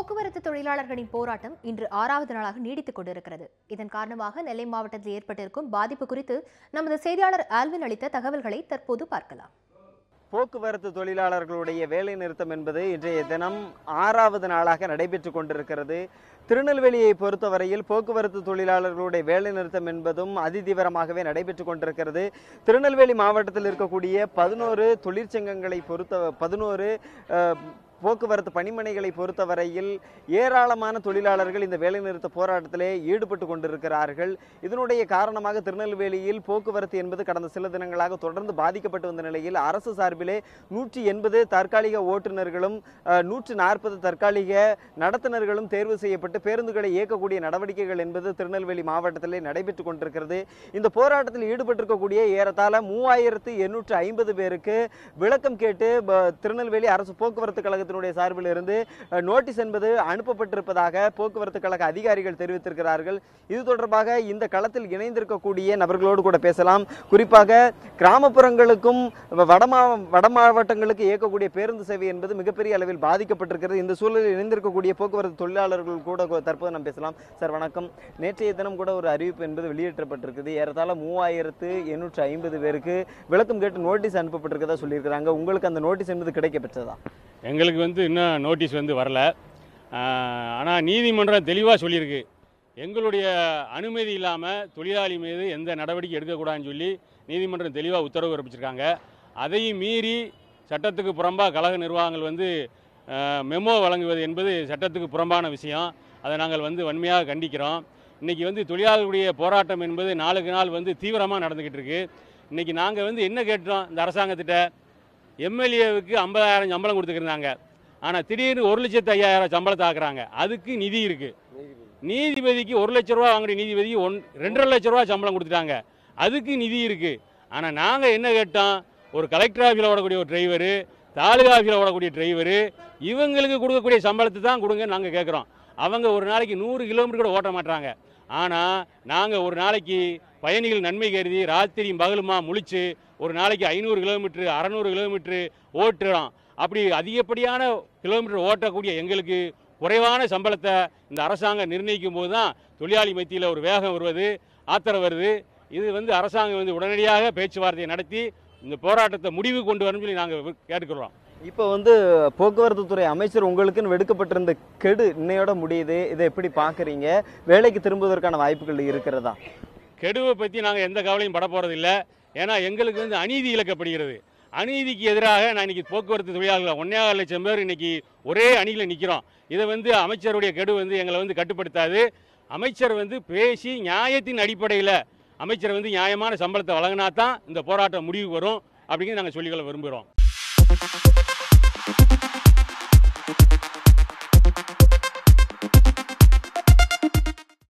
போக்குவரத்து தொழிலாளர்களின் போராட்டம் இன்று ஆறாவது நாளாக நீடித்துக் கொண்டிருக்கிறது. இதன் காரணமாக நெல்லை மாவட்டத்தில் ஏற்பட்டிருக்கும் பாதிப்பு குறித்து நமது செய்தியாளர் ஆல்வின் அளித்த தகவல்களை தற்போது பார்க்கலாம். போக்குவரத்து தொழிலாளர்களுடைய வேலை நிறுத்தம் என்பது இன்றைய தினம் ஆறாவது நாளாக நடைபெற்று கொண்டிருக்கிறது. திருநெல்வேலியை பொறுத்தவரையில் போக்குவரத்து தொழிலாளர்களுடைய வேலை நிறுத்தம் என்பதும் அதிதீவிரமாகவே நடைபெற்று கொண்டிருக்கிறது. திருநெல்வேலி மாவட்டத்தில் இருக்கக்கூடிய பதினோரு தொழிற்சங்கங்களை பொறுத்த பதினோரு போக்குவரத்து பணிமனைகளை பொறுத்தவரையில் ஏராளமான தொழிலாளர்கள் இந்த வேலைநிறுத்த போராட்டத்திலே ஈடுபட்டு கொண்டிருக்கிறார்கள். இதனுடைய காரணமாக திருநெல்வேலியில் போக்குவரத்து என்பது கடந்த சில தினங்களாக தொடர்ந்து பாதிக்கப்பட்டு வந்த நிலையில் அரசு சார்பிலே நூற்றி எண்பது தற்காலிக ஓட்டுநர்களும் நூற்று நாற்பது தற்காலிக நடத்துனர்களும் தேர்வு செய்யப்பட்டு பேருந்துகளை இயக்கக்கூடிய நடவடிக்கைகள் என்பது திருநெல்வேலி மாவட்டத்திலே நடைபெற்று கொண்டிருக்கிறது. இந்த போராட்டத்தில் ஈடுபட்டிருக்கக்கூடிய ஏறத்தாழ மூவாயிரத்து எண்ணூற்று ஐம்பது பேருக்கு விளக்கம் கேட்டு திருநெல்வேலி அரசு போக்குவரத்து கழகத்தில் நிறுவனத்தினுடைய சார்பில் இருந்து நோட்டீஸ் என்பது அனுப்பப்பட்டிருப்பதாக போக்குவரத்து கழக அதிகாரிகள் தெரிவித்திருக்கிறார்கள். இது தொடர்பாக இந்த களத்தில் இணைந்திருக்கக்கூடிய நபர்களோடு கூட பேசலாம். குறிப்பாக கிராமப்புறங்களுக்கும் வடமா வட மாவட்டங்களுக்கு இயக்கக்கூடிய பேருந்து சேவை என்பது மிகப்பெரிய அளவில் பாதிக்கப்பட்டிருக்கிறது. இந்த சூழலில் இணைந்திருக்கக்கூடிய போக்குவரத்து தொழிலாளர்கள் கூட தற்போது நாம் பேசலாம். சார் வணக்கம். நேற்றைய தினம் கூட ஒரு அறிவிப்பு என்பது வெளியேற்றப்பட்டிருக்குது ஏறத்தாழ மூவாயிரத்து எண்ணூற்று ஐம்பது பேருக்கு விளக்கம் கேட்டு நோட்டீஸ் அனுப்பப்பட்டிருக்கதா சொல்லியிருக்கிறாங்க. உங்களுக்கு அந்த நோட்டீஸ் என்பது கிடைக்கப்பெற்றதா? எங்களுக்கு வந்து இன்னும் நோட்டீஸ் வந்து வரல. ஆனால் நீதிமன்றம் தெளிவாக சொல்லியிருக்கு. எங்களுடைய அனுமதி இல்லாமல் தொழிலாளி மீது எந்த நடவடிக்கை எடுக்கக்கூடாதுன்னு சொல்லி நீதிமன்றம் தெளிவாக உத்தரவு பிறப்பிச்சிருக்காங்க. அதையும் மீறி சட்டத்துக்கு புறம்பாக கழக நிர்வாகங்கள் வந்து மெமோ வழங்குவது என்பது சட்டத்துக்கு புறம்பான விஷயம். அதை நாங்கள் வந்து வன்மையாக கண்டிக்கிறோம். இன்றைக்கி வந்து தொழிலாளர்களுடைய போராட்டம் என்பது நாளுக்கு நாள் வந்து தீவிரமாக நடந்துக்கிட்டு இருக்குது இன்றைக்கி நாங்கள் வந்து என்ன கேட்டோம் இந்த அரசாங்கத்திட்ட? எம்எல்ஏவுக்கு ஐம்பதாயிரம் சம்பளம் கொடுத்துருந்தாங்க ஆனால் திடீர்னு ஒரு லட்சத்து ஐயாயிரம் சம்பளத்தை ஆக்குறாங்க. அதுக்கு நிதி இருக்குது நீதிபதிக்கு ஒரு லட்ச ரூபா வாங்குற நீதிபதிக்கு ஒன் ரெண்டரை லட்ச ரூபா சம்பளம் கொடுத்துட்டாங்க. அதுக்கு நிதி இருக்குது ஆனால் நாங்கள் என்ன கேட்டோம்? ஒரு கலெக்டர் ஆஃபீஸில் ஓடக்கூடிய ஒரு டிரைவரு தாலுகா ஆஃபீஸில் ஓடக்கூடிய டிரைவரு இவங்களுக்கு கொடுக்கக்கூடிய சம்பளத்தை தான் கொடுங்க நாங்கள் கேட்குறோம் அவங்க ஒரு நாளைக்கு நூறு கிலோமீட்டர் கூட ஓட்ட மாட்டாங்க ஆனால் நாங்கள் ஒரு நாளைக்கு பயணிகள் நன்மை கருதி ராத்திரியும் பகலுமா முழிச்சு ஒரு நாளைக்கு ஐநூறு கிலோமீட்ரு அறநூறு கிலோமீட்ரு ஓட்டுறோம் அப்படி அதிகப்படியான கிலோமீட்டர் ஓட்டக்கூடிய எங்களுக்கு குறைவான சம்பளத்தை இந்த அரசாங்கம் நிர்ணயிக்கும் போது தான் தொழிலாளி மத்தியில் ஒரு வேகம் வருவது ஆத்திரம் வருது. இது வந்து அரசாங்கம் வந்து உடனடியாக பேச்சுவார்த்தையை நடத்தி இந்த போராட்டத்தை முடிவு கொண்டு வரணும்னு சொல்லி நாங்கள் கேட்டுக்கிறோம். இப்போ வந்து போக்குவரத்து துறை அமைச்சர் உங்களுக்குன்னு வெடுக்கப்பட்டிருந்த கெடு இன்னையோட முடியுது. இதை எப்படி பார்க்குறீங்க? வேலைக்கு திரும்புவதற்கான வாய்ப்புகள் இருக்கிறதா? கெடுவை பற்றி நாங்கள் எந்த கவலையும் பட போகிறதில்ல ஏன்னா எங்களுக்கு வந்து அநீதி இழக்கப்படுகிறது. அநீதிக்கு எதிராக நான் இன்னைக்கு போக்குவரத்து தொழிலாளர்கள் ஒன்றே லட்சம் பேர் இன்னைக்கு ஒரே அணியில் நிற்கிறோம் இதை வந்து அமைச்சருடைய கெடு வந்து எங்களை வந்து கட்டுப்படுத்தாது. அமைச்சர் வந்து பேசி நியாயத்தின் அடிப்படையில் அமைச்சர் வந்து நியாயமான சம்பளத்தை வழங்கினா தான் இந்த போராட்டம் முடிவு வரும் அப்படின்னு நாங்கள் சொல்லிக்கொள்ள விரும்புகிறோம்.